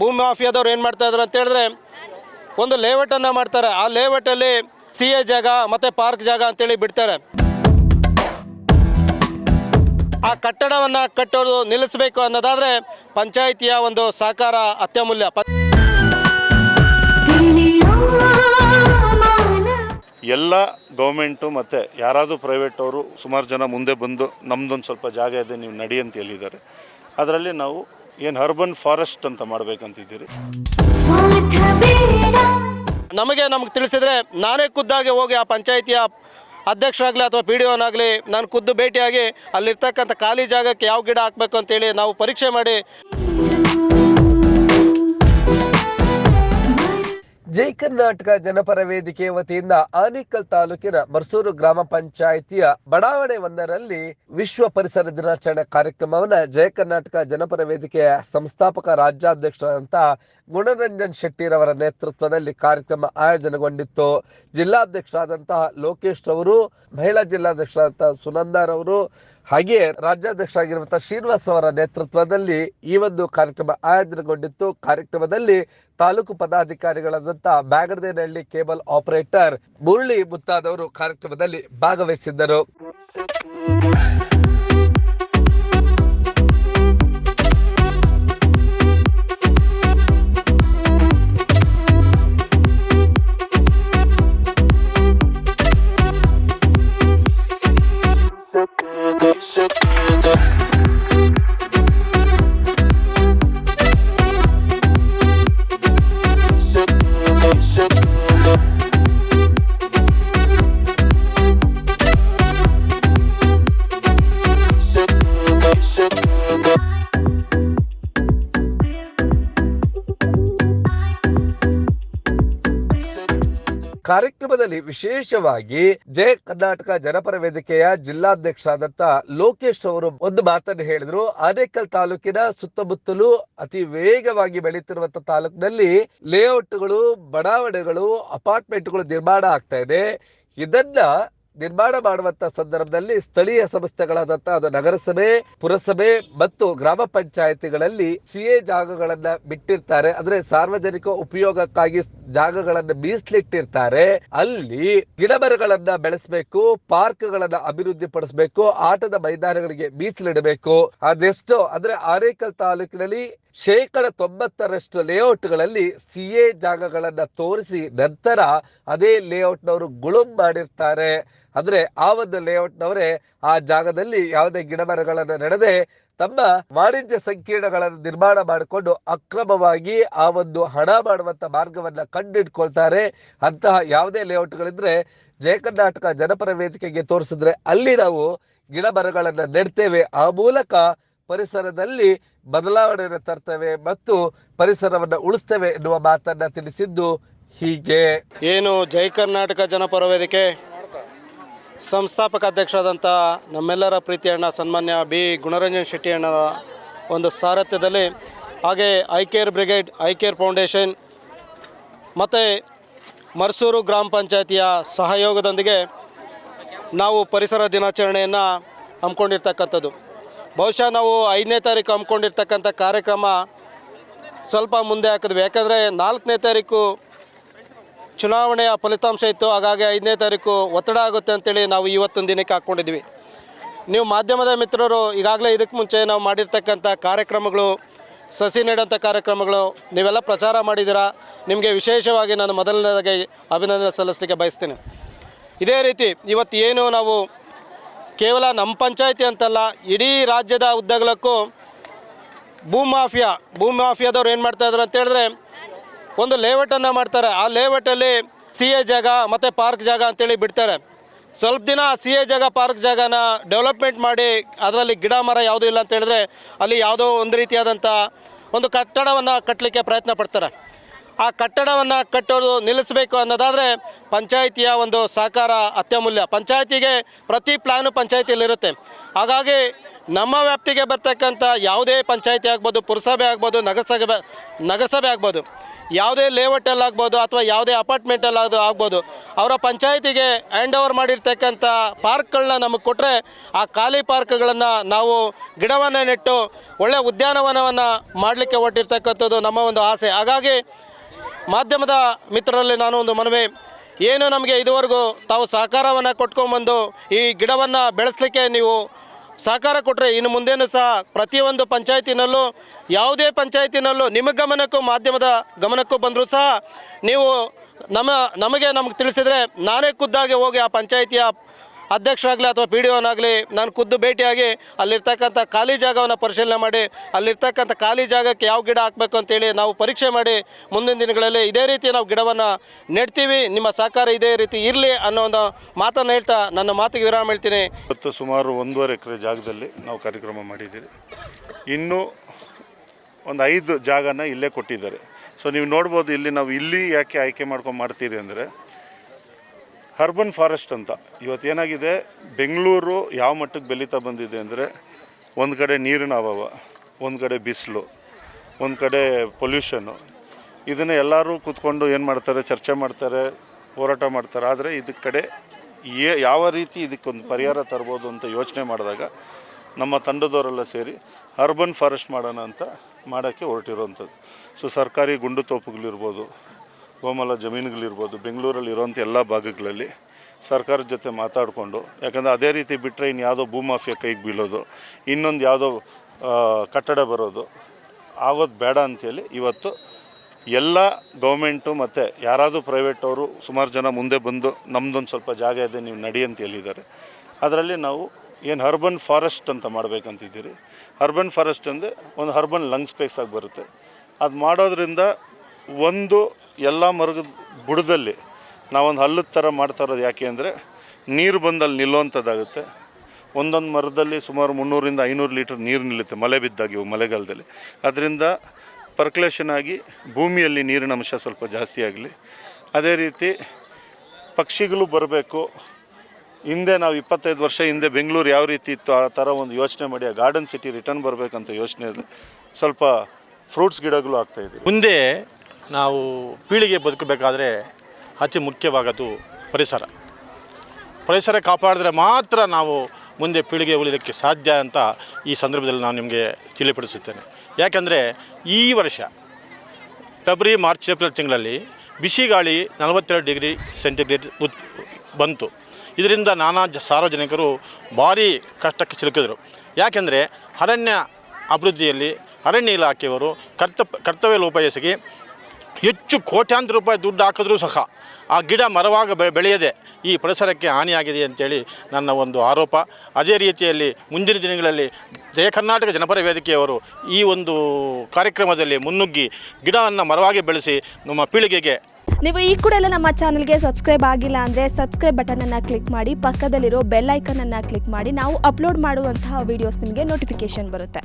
ಭೂಮಿ ಮಾಫಿಯಾದವ್ರು ಏನು ಮಾಡ್ತಾ ಇದ್ದಾರೆ ಅಂತ ಹೇಳಿದ್ರೆ, ಒಂದು ಲೇಔಟನ್ನು ಮಾಡ್ತಾರೆ. ಆ ಲೇಔಟಲ್ಲಿ ಸಿ ಎ ಜಾಗ ಮತ್ತು ಪಾರ್ಕ್ ಜಾಗ ಅಂತೇಳಿ ಬಿಡ್ತಾರೆ. ಆ ಕಟ್ಟಡವನ್ನು ಕಟ್ಟೋದು ನಿಲ್ಲಿಸಬೇಕು ಅನ್ನೋದಾದರೆ ಪಂಚಾಯಿತಿಯ ಒಂದು ಸಹಕಾರ ಅತ್ಯಮೂಲ್ಯ. ಎಲ್ಲ ಗೌರ್ಮೆಂಟು ಮತ್ತು ಯಾರಾದರೂ ಪ್ರೈವೇಟ್ ಅವರು ಸುಮಾರು ಜನ ಮುಂದೆ ಬಂದು ನಮ್ಮದೊಂದು ಸ್ವಲ್ಪ ಜಾಗ ಇದೆ, ನೀವು ನಡಿ ಅಂತ ಹೇಳಿದ್ದಾರೆ. ಅದರಲ್ಲಿ ನಾವು ಏನು ಅರ್ಬನ್ ಫಾರೆಸ್ಟ್ ಅಂತ ಮಾಡಬೇಕಂತಿದ್ದೀರಿ? ನಮಗೆ ನಮ್ಗೆ ತಿಳಿಸಿದ್ರೆ ನಾನೇ ಖುದ್ದಾಗಿ ಹೋಗಿ ಆ ಪಂಚಾಯಿತಿಯ ಅಧ್ಯಕ್ಷರಾಗಲಿ ಅಥವಾ ಪಿ ಡಿ ಒನಾಗಲಿ ನಾನು ಖುದ್ದು ಭೇಟಿಯಾಗಿ ಅಲ್ಲಿರ್ತಕ್ಕಂಥ ಖಾಲಿ ಜಾಗಕ್ಕೆ ಯಾವ ಗಿಡ ಹಾಕಬೇಕು ಅಂತೇಳಿ ನಾವು ಪರೀಕ್ಷೆ ಮಾಡಿ ಕರ್ನಾಟಕ ಜನಪರ ವೇದಿಕೆ ವತಿಯಿಂದ ಆನೇಕಲ್ ತಾಲೂಕಿನ ಮರ್ಸೂರು ಗ್ರಾಮ ಪಂಚಾಯಿತಿಯ ಬಡಾವಣೆ ಒಂದರಲ್ಲಿ ವಿಶ್ವ ಪರಿಸರ ದಿನಾಚರಣೆ ಕಾರ್ಯಕ್ರಮವನ್ನ ಜಯ ಕರ್ನಾಟಕ ಜನಪರ ವೇದಿಕೆಯ ಸಂಸ್ಥಾಪಕ ರಾಜ್ಯಾಧ್ಯಕ್ಷರಾದಂತಹ ಗುಣರಂಜನ್ ಶೆಟ್ಟಿರವರ ನೇತೃತ್ವದಲ್ಲಿ ಕಾರ್ಯಕ್ರಮ ಆಯೋಜನೆಗೊಂಡಿತ್ತು. ಜಿಲ್ಲಾಧ್ಯಕ್ಷರಾದಂತಹ ಲೋಕೇಶ್ ರವರು, ಮಹಿಳಾ ಜಿಲ್ಲಾಧ್ಯಕ್ಷರಾದಂತಹ ಸುನಂದಾರವರು ಹಾಗೆಯೇ ರಾಜ್ಯಾಧ್ಯಕ್ಷರಾಗಿರುವಂತಹ ಶ್ರೀನಿವಾಸ್ ಅವರ ನೇತೃತ್ವದಲ್ಲಿ ಈ ಒಂದು ಕಾರ್ಯಕ್ರಮ ಆಯೋಜನೆಗೊಂಡಿತ್ತು. ಕಾರ್ಯಕ್ರಮದಲ್ಲಿ ತಾಲೂಕು ಪದಾಧಿಕಾರಿಗಳಾದಂತಹ ಬ್ಯಾಗರದೇನಹಳ್ಳಿ ಕೇಬಲ್ ಆಪರೇಟರ್ ಮುರಳಿ ಮುತ್ತಾದವರು ಕಾರ್ಯಕ್ರಮದಲ್ಲಿ ಭಾಗವಹಿಸಿದ್ದರು. ಕಾರ್ಯಕ್ರಮದಲ್ಲಿ ವಿಶೇಷವಾಗಿ ಜಯ ಕರ್ನಾಟಕ ಜನಪರ ವೇದಿಕೆಯ ಜಿಲ್ಲಾಧ್ಯಕ್ಷರಾದಂತ ಲೋಕೇಶ್ ಅವರು ಒಂದು ಮಾತನ್ನು ಹೇಳಿದ್ರು. ಆನೇಕಲ್ ತಾಲೂಕಿನ ಸುತ್ತಮುತ್ತಲು ಅತಿ ವೇಗವಾಗಿ ಬೆಳೀತಿರುವಂತ ತಾಲೂಕಿನಲ್ಲಿ ಲೇಔಟ್ಗಳು, ಬಡಾವಣೆಗಳು, ಅಪಾರ್ಟ್ಮೆಂಟ್ಗಳು ನಿರ್ಮಾಣ ಆಗ್ತಾ ಇದೆ. ಇದನ್ನ ನಿರ್ಮಾಣ ಮಾಡುವಂತ ಸಂದರ್ಭದಲ್ಲಿ ಸ್ಥಳೀಯ ಸಂಸ್ಥೆಗಳಾದಂತಹ ಅದು ನಗರಸಭೆ, ಪುರಸಭೆ ಮತ್ತು ಗ್ರಾಮ ಪಂಚಾಯತಿಗಳಲ್ಲಿ ಸಿಎ ಜಾಗಗಳನ್ನ ಬಿಟ್ಟಿರ್ತಾರೆ. ಅಂದ್ರೆ ಸಾರ್ವಜನಿಕ ಉಪಯೋಗಕ್ಕಾಗಿ ಜಾಗಗಳನ್ನ ಮೀಸಲಿಟ್ಟಿರ್ತಾರೆ. ಅಲ್ಲಿ ಗಿಡ ಮರಗಳನ್ನ ಬೆಳೆಸಬೇಕು, ಪಾರ್ಕ್ಗಳನ್ನ ಅಭಿವೃದ್ಧಿ ಪಡಿಸಬೇಕು ಆಟದ ಮೈದಾನಗಳಿಗೆ ಮೀಸಲಿಡಬೇಕು. ಅದೆಷ್ಟೋ, ಅಂದ್ರೆ ಆರೇಕಲ್ ತಾಲೂಕಿನಲ್ಲಿ ಶೇಕಡ ತೊಂಬತ್ತರಷ್ಟು ಲೇಔಟ್ಗಳಲ್ಲಿ ಎ ಜಾಗಗಳನ್ನ ತೋರಿಸಿ ನಂತರ ಅದೇ ಲೇಔಟ್ನವರು ಗುಳುಂ ಮಾಡಿರ್ತಾರೆ. ಅಂದ್ರೆ ಆ ಒಂದು ಲೇಔಟ್ನವರೇ ಆ ಜಾಗದಲ್ಲಿ ಯಾವುದೇ ಗಿಡ ಮರಗಳನ್ನು ನೆಡದೆ ತಮ್ಮ ವಾಣಿಜ್ಯ ಸಂಕೀರ್ಣಗಳನ್ನು ನಿರ್ಮಾಣ ಮಾಡಿಕೊಂಡು ಅಕ್ರಮವಾಗಿ ಆ ಒಂದು ಹಣ ಮಾಡುವಂತ ಮಾರ್ಗವನ್ನ ಕಂಡಿಡ್ಕೊಳ್ತಾರೆ ಅಂತಹ ಯಾವುದೇ ಲೇಔಟ್ಗಳಿದ್ರೆ ಜಯ ಕರ್ನಾಟಕ ಜನಪರ ವೇದಿಕೆಗೆ ತೋರಿಸಿದ್ರೆ ಅಲ್ಲಿ ನಾವು ಗಿಡ ಮರಗಳನ್ನು ನೆಡ್ತೇವೆ. ಆ ಮೂಲಕ ಪರಿಸರದಲ್ಲಿ ಬದಲಾವಣೆಯನ್ನು ತರ್ತೇವೆ ಮತ್ತು ಪರಿಸರವನ್ನ ಉಳಿಸ್ತೇವೆ ಎನ್ನುವ ಮಾತನ್ನ ತಿಳಿಸಿದ್ದು ಹೀಗೆ. ಏನು ಜಯ ಕರ್ನಾಟಕ ಜನಪರ ವೇದಿಕೆ? ಸಂಸ್ಥಾಪಕ ಅಧ್ಯಕ್ಷರಾದಂಥ ನಮ್ಮೆಲ್ಲರ ಪ್ರೀತಿಯಣ್ಣ ಸನ್ಮಾನ್ಯ ಬಿ. ಗುಣರಂಜನ್ ಶೆಟ್ಟಿ ಅಣ್ಣರ ಒಂದು ಸಾರಥ್ಯದಲ್ಲಿ ಹಾಗೆ I care brigade, I care foundation ಮತ್ತು ಮರ್ಸೂರು ಗ್ರಾಮ ಪಂಚಾಯತಿಯ ಸಹಯೋಗದೊಂದಿಗೆ ನಾವು ಪರಿಸರ ದಿನಾಚರಣೆಯನ್ನು ಹಮ್ಮಿಕೊಂಡಿರ್ತಕ್ಕಂಥದ್ದು. ಬಹುಶಃ ನಾವು ಐದನೇ ತಾರೀಕು ಹಮ್ಮಿಕೊಂಡಿರ್ತಕ್ಕಂಥ ಕಾರ್ಯಕ್ರಮ ಸ್ವಲ್ಪ ಮುಂದೆ ಹಾಕಿದ್ವಿ. ಯಾಕಂದರೆ ನಾಲ್ಕನೇ ತಾರೀಕು ಚುನಾವಣೆಯ ಫಲಿತಾಂಶ ಇತ್ತು. ಹಾಗಾಗಿ ಐದನೇ ತಾರೀಕು ಒತ್ತಡ ಆಗುತ್ತೆ ಅಂತೇಳಿ ನಾವು ಇವತ್ತಿನ ದಿನಕ್ಕೆ ಹಾಕ್ಕೊಂಡಿದ್ವಿ ನೀವು ಮಾಧ್ಯಮದ ಮಿತ್ರರು ಈಗಾಗಲೇ ಇದಕ್ಕೆ ಮುಂಚೆ ನಾವು ಮಾಡಿರ್ತಕ್ಕಂಥ ಕಾರ್ಯಕ್ರಮಗಳು, ಸಸಿ ನೆಡುವಂಥ ಕಾರ್ಯಕ್ರಮಗಳು, ನೀವೆಲ್ಲ ಪ್ರಚಾರ ಮಾಡಿದ್ದೀರಾ? ನಿಮಗೆ ವಿಶೇಷವಾಗಿ ನಾನು ಮೊದಲನೇದಾಗಿ ಅಭಿನಂದನೆ ಸಲ್ಲಿಸಲಿಕ್ಕೆ ಬಯಸ್ತೇನೆ. ಇದೇ ರೀತಿ ಇವತ್ತು ಏನು ನಾವು ಕೇವಲ ನಮ್ಮ ಪಂಚಾಯಿತಿ ಅಂತಲ್ಲ, ಇಡೀ ರಾಜ್ಯದ ಉದ್ದಗಲಕ್ಕೂ ಭೂ ಮಾಫಿಯಾ ಏನು ಮಾಫಿಯಾದವ್ರು ಏನು ಮಾಡ್ತಾಯಿದ್ರು ಹೇಳಿದ್ರೆ ಒಂದು ಲೇಔಟನ್ನು ಮಾಡ್ತಾರೆ. ಆ ಲೇಔಟಲ್ಲಿ ಸಿ ಎ ಜಾಗ ಮತ್ತು ಪಾರ್ಕ್ ಜಾಗ ಅಂತೇಳಿ ಬಿಡ್ತಾರೆ. ಸ್ವಲ್ಪ ದಿನ ಸಿ ಎ ಜಾಗ, ಪಾರ್ಕ್ ಜಾಗನ ಡೆವಲಪ್ಮೆಂಟ್ ಮಾಡಿ ಅದರಲ್ಲಿ ಗಿಡ, ಮರ ಯಾವುದೂ ಇಲ್ಲ ಅಂತ ಹೇಳಿದ್ರೆ ಅಲ್ಲಿ ಯಾವುದೋ ಒಂದು ರೀತಿಯಾದಂಥ ಒಂದು ಕಟ್ಟಡವನ್ನು ಕಟ್ಟಲಿಕ್ಕೆ ಪ್ರಯತ್ನ ಪಡ್ತಾರೆ. ಆ ಕಟ್ಟಡವನ್ನು ಕಟ್ಟೋದು ನಿಲ್ಲಿಸಬೇಕು ಅನ್ನೋದಾದರೆ ಪಂಚಾಯಿತಿಯ ಒಂದು ಸಹಕಾರ ಅತ್ಯಮೂಲ್ಯ. ಪಂಚಾಯತಿಗೆ ಪ್ರತಿ ಪ್ಲ್ಯಾನು ಪಂಚಾಯಿತಿಯಲ್ಲಿರುತ್ತೆ. ಹಾಗಾಗಿ ನಮ್ಮ ವ್ಯಾಪ್ತಿಗೆ ಬರ್ತಕ್ಕಂಥ ಯಾವುದೇ ಪಂಚಾಯಿತಿ ಆಗ್ಬೋದು, ಪುರಸಭೆ ಆಗ್ಬೋದು, ನಗರಸಭೆ ನಗರಸಭೆ ಆಗ್ಬೋದು, ಯಾವುದೇ ಲೇಔಟಲ್ಲಿ ಆಗ್ಬೋದು ಅಥವಾ ಯಾವುದೇ ಅಪಾರ್ಟ್ಮೆಂಟಲ್ಲಿ ಅದು ಆಗ್ಬೋದು, ಅವರ ಪಂಚಾಯಿತಿಗೆ ಹ್ಯಾಂಡ್ ಓವರ್ ಮಾಡಿರ್ತಕ್ಕಂಥ ಪಾರ್ಕ್ಗಳನ್ನ ನಮಗೆ ಕೊಟ್ಟರೆ ಆ ಖಾಲಿ ಪಾರ್ಕ್ಗಳನ್ನು ನಾವು ಗಿಡವನ್ನು ನೆಟ್ಟು ಒಳ್ಳೆಯ ಉದ್ಯಾನವನವನ್ನು ಮಾಡಲಿಕ್ಕೆ ಹೊಟ್ಟಿರ್ತಕ್ಕಂಥದ್ದು ನಮ್ಮ ಒಂದು ಆಸೆ. ಹಾಗಾಗಿ ಮಾಧ್ಯಮದ ಮಿತ್ರರಲ್ಲಿ ನಾನು ಒಂದು ಮನವಿ, ಏನು ನಮಗೆ ಇದುವರೆಗೂ ತಾವು ಸಹಕಾರವನ್ನು ಕೊಟ್ಕೊಂಬಂದು ಈ ಗಿಡವನ್ನು ಬೆಳೆಸಲಿಕ್ಕೆ ನೀವು ಸಹಕಾರ ಕೊಟ್ಟರೆ ಇನ್ನು ಮುಂದೇನು ಸಹ ಪ್ರತಿಯೊಂದು ಪಂಚಾಯತಿನಲ್ಲೂ ಯಾವುದೇ ಪಂಚಾಯತಿನಲ್ಲೂ ನಿಮ್ಮ ಗಮನಕ್ಕೂ ಮಾಧ್ಯಮದ ಗಮನಕ್ಕೂ ಬಂದರೂ ಸಹ ನೀವು ನಮ್ಮ ನಮಗೆ ನಮಗೆ ತಿಳಿಸಿದರೆ ನಾನೇ ಖುದ್ದಾಗಿ ಹೋಗಿ ಆ ಪಂಚಾಯತಿಯ ಅಧ್ಯಕ್ಷರಾಗಲಿ ಅಥವಾ ಪಿ ಡಿ ಒನಾಗಲಿ ನಾನು ಖುದ್ದು ಭೇಟಿಯಾಗಿ ಅಲ್ಲಿರ್ತಕ್ಕಂಥ ಖಾಲಿ ಜಾಗವನ್ನು ಪರಿಶೀಲನೆ ಮಾಡಿ, ಅಲ್ಲಿರ್ತಕ್ಕಂಥ ಖಾಲಿ ಜಾಗಕ್ಕೆ ಯಾವ ಗಿಡ ಹಾಕಬೇಕು ಅಂತೇಳಿ ನಾವು ಪರೀಕ್ಷೆ ಮಾಡಿ ಮುಂದಿನ ದಿನಗಳಲ್ಲಿ ಇದೇ ರೀತಿ ನಾವು ಗಿಡವನ್ನು ನೆಡ್ತೀವಿ, ನಿಮ್ಮ ಸಹಕಾರ ಇದೇ ರೀತಿ ಇರಲಿ ಅನ್ನೋ ಒಂದು ಮಾತನ್ನು ಹೇಳ್ತಾ ನನ್ನ ಮಾತಿಗೆ ವಿರಾಮ ಹೇಳ್ತೀನಿ. ಇವತ್ತು ಸುಮಾರು ಒಂದೂವರೆ ಎಕರೆ ಜಾಗದಲ್ಲಿ ನಾವು ಕಾರ್ಯಕ್ರಮ ಮಾಡಿದ್ದೀರಿ. ಇನ್ನೂ ಒಂದು ಐದು ಜಾಗನ ಇಲ್ಲೇ ಕೊಟ್ಟಿದ್ದಾರೆ. ಸೊ ನೀವು ನೋಡ್ಬೋದು ಇಲ್ಲಿ ನಾವು ಇಲ್ಲಿ ಯಾಕೆ ಆಯ್ಕೆ ಮಾಡ್ಕೊಂಡು ಮಾಡ್ತೀರಿ ಅಂದರೆ ಅರ್ಬನ್ ಫಾರೆಸ್ಟ್ ಅಂತ. ಇವತ್ತು ಏನಾಗಿದೆ? ಬೆಂಗಳೂರು ಯಾವ ಮಟ್ಟಕ್ಕೆ ಬೆಳೀತಾ ಬಂದಿದೆ ಅಂದರೆ ಒಂದು ಕಡೆ ನೀರಿನ ಅಭಾವ, ಒಂದು ಕಡೆ ಬಿಸಿಲು, ಒಂದು ಕಡೆ ಪೊಲ್ಯೂಷನು ಇದನ್ನು ಎಲ್ಲರೂ ಕೂತ್ಕೊಂಡು ಏನು ಮಾಡ್ತಾರೆ? ಚರ್ಚೆ ಮಾಡ್ತಾರೆ, ಹೋರಾಟ ಮಾಡ್ತಾರೆ. ಆದರೆ ಇದಕ್ಕೆ ಕಡೆ ಏ ಯಾವ ರೀತಿ ಇದಕ್ಕೊಂದು ಪರಿಹಾರ ತರ್ಬೋದು ಅಂತ ಯೋಚನೆ ಮಾಡಿದಾಗ ನಮ್ಮ ತಂಡದವರೆಲ್ಲ ಸೇರಿ ಅರ್ಬನ್ ಫಾರೆಸ್ಟ್ ಮಾಡೋಣ ಅಂತ ಮಾಡೋಕ್ಕೆ ಹೊರಟಿರೋವಂಥದ್ದು ಸೊ ಸರ್ಕಾರಿ ಗುಂಡು ತೋಪುಗಳಿರ್ಬೋದು ಗೋಮಾಲ ಜಮೀನುಗಳಿರ್ಬೋದು, ಬೆಂಗಳೂರಲ್ಲಿ ಇರೋವಂಥ ಎಲ್ಲ ಭಾಗಗಳಲ್ಲಿ ಸರ್ಕಾರದ ಜೊತೆ ಮಾತಾಡಿಕೊಂಡು, ಯಾಕಂದರೆ ಅದೇ ರೀತಿ ಬಿಟ್ಟರೆ ಇನ್ನು ಯಾವುದೋ ಭೂಮಾಫಿಯಾ ಕೈಗೆ ಬೀಳೋದು, ಇನ್ನೊಂದು ಯಾವುದೋ ಕಟ್ಟಡ ಬರೋದು, ಆಗೋದು ಬೇಡ ಅಂತೇಳಿ ಇವತ್ತು ಎಲ್ಲ ಗೌರ್ಮೆಂಟು ಮತ್ತು ಯಾರಾದರೂ ಪ್ರೈವೇಟ್ ಅವರು ಸುಮಾರು ಜನ ಮುಂದೆ ಬಂದು ನಮ್ಮದೊಂದು ಸ್ವಲ್ಪ ಜಾಗ ಇದೆ, ನೀವು ನಡಿ ಅಂತ ಹೇಳಿದ್ದಾರೆ. ಅದರಲ್ಲಿ ನಾವು ಏನು ಹರ್ಬನ್ ಫಾರೆಸ್ಟ್ ಅಂತ ಮಾಡಬೇಕಂತಿದ್ದೀರಿ. ಹರ್ಬನ್ ಫಾರೆಸ್ಟ್ ಅಂದರೆ ಒಂದು ಹರ್ಬನ್ ಲಂಗ್ ಸ್ಪೇಸ್ ಆಗಿ ಬರುತ್ತೆ. ಅದು ಮಾಡೋದ್ರಿಂದ ಒಂದು ಎಲ್ಲ ಮರಗದ ಬುಡದಲ್ಲಿ ನಾವೊಂದು ಹಲ್ಲು ಥರ ಮಾಡ್ತಾ ಇರೋದು ಯಾಕೆ ಅಂದರೆ ನೀರು ಬಂದಲ್ಲಿ ನಿಲ್ಲುವಂಥದ್ದಾಗುತ್ತೆ ಒಂದೊಂದು ಮರದಲ್ಲಿ ಸುಮಾರು ಮುನ್ನೂರಿಂದ ಐನೂರು ಲೀಟರ್ ನೀರು ನಿಲ್ಲುತ್ತೆ ಮಳೆ ಬಿದ್ದಾಗ ಇವು ಮಳೆಗಾಲದಲ್ಲಿ. ಅದರಿಂದ ಪರ್ಕ್ಯುಲೇಷನ್ ಆಗಿ ಭೂಮಿಯಲ್ಲಿ ನೀರಿನ ಅಂಶ ಸ್ವಲ್ಪ ಜಾಸ್ತಿ ಆಗಲಿ. ಅದೇ ರೀತಿ ಪಕ್ಷಿಗಳು ಬರಬೇಕು. ಹಿಂದೆ ನಾವು ಇಪ್ಪತ್ತೈದು ವರ್ಷ ಹಿಂದೆ ಬೆಂಗಳೂರು ಯಾವ ರೀತಿ ಇತ್ತು ಆ ಥರ ಒಂದು ಯೋಚನೆ ಮಾಡಿ ಆ ಗಾರ್ಡನ್ ಸಿಟಿ ರಿಟರ್ನ್ ಬರಬೇಕಂತ ಯೋಚನೆ ಸ್ವಲ್ಪ ಫ್ರೂಟ್ಸ್ ಗಿಡಗಳು ಆಗ್ತಾಯಿದೆ ಮುಂದೆ ನಾವು ಪೀಳಿಗೆ ಬದುಕಬೇಕಾದ್ರೆ ಅತಿ ಮುಖ್ಯವಾಗದು ಪರಿಸರ. ಪರಿಸರ ಕಾಪಾಡಿದ್ರೆ ಮಾತ್ರ ನಾವು ಮುಂದೆ ಪೀಳಿಗೆ ಉಳಿಯೋಕ್ಕೆ ಸಾಧ್ಯ ಅಂತ ಈ ಸಂದರ್ಭದಲ್ಲಿ ನಾನು ನಿಮಗೆ ತಿಳಿಪಡಿಸುತ್ತೇನೆ. ಯಾಕೆಂದರೆ ಈ ವರ್ಷ ಫೆಬ್ರವರಿ ಮಾರ್ಚ್ ಏಪ್ರಿಲ್ ತಿಂಗಳಲ್ಲಿ ಬಿಸಿ ಗಾಳಿ ನಲವತ್ತೆರಡು ಡಿಗ್ರಿ ಸೆಂಟಿಗ್ರೇಡ್ ಉತ್ ಬಂತು. ಇದರಿಂದ ನಾನಾ ಸಾರ್ವಜನಿಕರು ಭಾರೀ ಕಷ್ಟಕ್ಕೆ ಸಿಲುಕಿದರು. ಯಾಕೆಂದರೆ ಅರಣ್ಯ ಅಭಿವೃದ್ಧಿಯಲ್ಲಿ ಅರಣ್ಯ ಇಲಾಖೆಯವರು ಕರ್ತ ಕರ್ತವ್ಯ ಲೋಪ ಎಸಗಿ ಹೆಚ್ಚು ಕೋಟ್ಯಾಂತರ ರೂಪಾಯಿ ದುಡ್ಡು ಹಾಕಿದ್ರೂ ಸಹ ಆ ಗಿಡ ಮರವಾಗ ಬೆಳೆಯದೆ ಈ ಪರಿಸರಕ್ಕೆ ಹಾನಿಯಾಗಿದೆ ಅಂತೇಳಿ ನನ್ನ ಒಂದು ಆರೋಪ. ಅದೇ ರೀತಿಯಲ್ಲಿ ಮುಂದಿನ ದಿನಗಳಲ್ಲಿ ಜಯ ಕರ್ನಾಟಕ ಜನಪರ ವೇದಿಕೆಯವರು ಈ ಒಂದು ಕಾರ್ಯಕ್ರಮದಲ್ಲಿ ಮುನ್ನುಗ್ಗಿ ಗಿಡವನ್ನು ಮರವಾಗಿ ಬೆಳೆಸಿ ನಮ್ಮ ಪೀಳಿಗೆಗೆ ನೀವು ಈ ಕೂಡ ಎಲ್ಲ ನಮ್ಮ ಚಾನಲ್ಗೆ ಸಬ್ಸ್ಕ್ರೈಬ್ ಆಗಿಲ್ಲ ಅಂದರೆ ಸಬ್ಸ್ಕ್ರೈಬ್ ಬಟನನ್ನು ಕ್ಲಿಕ್ ಮಾಡಿ, ಪಕ್ಕದಲ್ಲಿರೋ ಬೆಲ್ ಐಕನನ್ನು ಕ್ಲಿಕ್ ಮಾಡಿ. ನಾವು ಅಪ್ಲೋಡ್ ಮಾಡುವಂತಹ ವೀಡಿಯೋಸ್ ನಿಮಗೆ ನೋಟಿಫಿಕೇಶನ್ ಬರುತ್ತೆ.